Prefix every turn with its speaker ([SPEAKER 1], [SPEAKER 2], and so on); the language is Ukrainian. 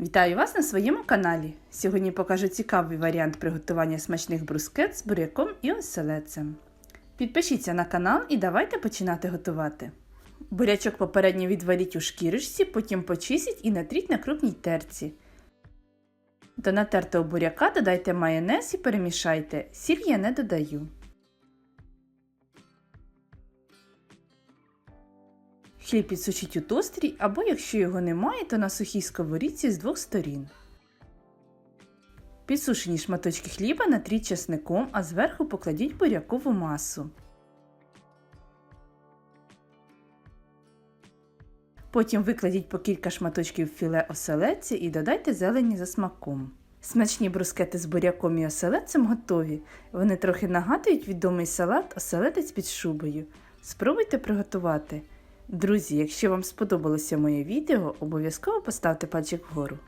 [SPEAKER 1] Вітаю вас на своєму каналі. Сьогодні покажу цікавий варіант приготування смачних брускет з буряком і оселедцем. Підпишіться на канал і давайте починати готувати. Бурячок попередньо відваріть у шкірочці, потім почистіть і натріть на крупній терці. До натертого буряка додайте майонез і перемішайте. Сіль я не додаю. Хліб підсушіть у тострі, або якщо його немає, то на сухій сковорідці з двох сторін. Підсушені шматочки хліба натріть чесником, а зверху покладіть бурякову масу. Потім викладіть по кілька шматочків філе оселедця і додайте зелені за смаком. Смачні брускети з буряком і оселедцем готові. Вони трохи нагадують відомий салат оселедець під шубою. Спробуйте приготувати. Друзі, якщо вам сподобалося моє відео, обов'язково поставте пальчик вгору.